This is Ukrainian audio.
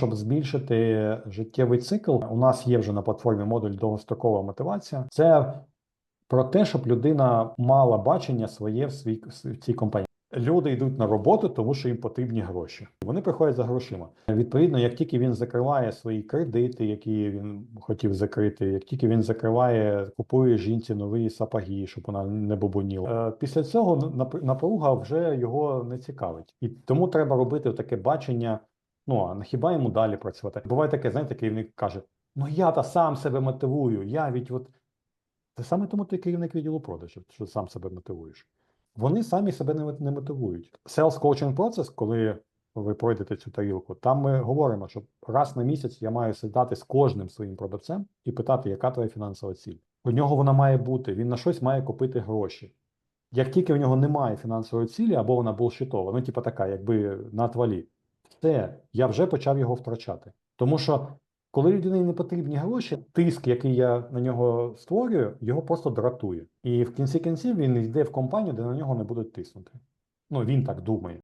щоб збільшити життєвий цикл, у нас є вже на платформі модуль довгострокова мотивація. Це про те, щоб людина мала бачення своє в свій в цій компанії. Люди йдуть на роботу, тому що їм потрібні гроші. Вони приходять за грошима. Відповідно, як тільки він закриває свої кредити, які він хотів закрити, як тільки він закриває, купує жінці нові сапоги, щоб вона не бубоніла. Е, Після цього нап- напруга вже його не цікавить, і тому треба робити таке бачення. Ну а хіба йому далі працювати? Буває таке, знаєте, керівник каже: Ну я та сам себе мотивую. Я від от це саме тому ти керівник відділу продажів, що сам себе мотивуєш. Вони самі себе не, не мотивують. Sales coaching процес, коли ви пройдете цю тарілку, там ми говоримо, що раз на місяць я маю сідати з кожним своїм продавцем і питати, яка твоя фінансова ціль. У нього вона має бути, він на щось має купити гроші. Як тільки в нього немає фінансової цілі, або вона булшитова, ну, типу така, якби на твалі, все, я вже почав його втрачати. Тому що коли людині не потрібні гроші, тиск, який я на нього створюю, його просто дратує. І в кінці кінців він йде в компанію, де на нього не будуть тиснути. Ну він так думає.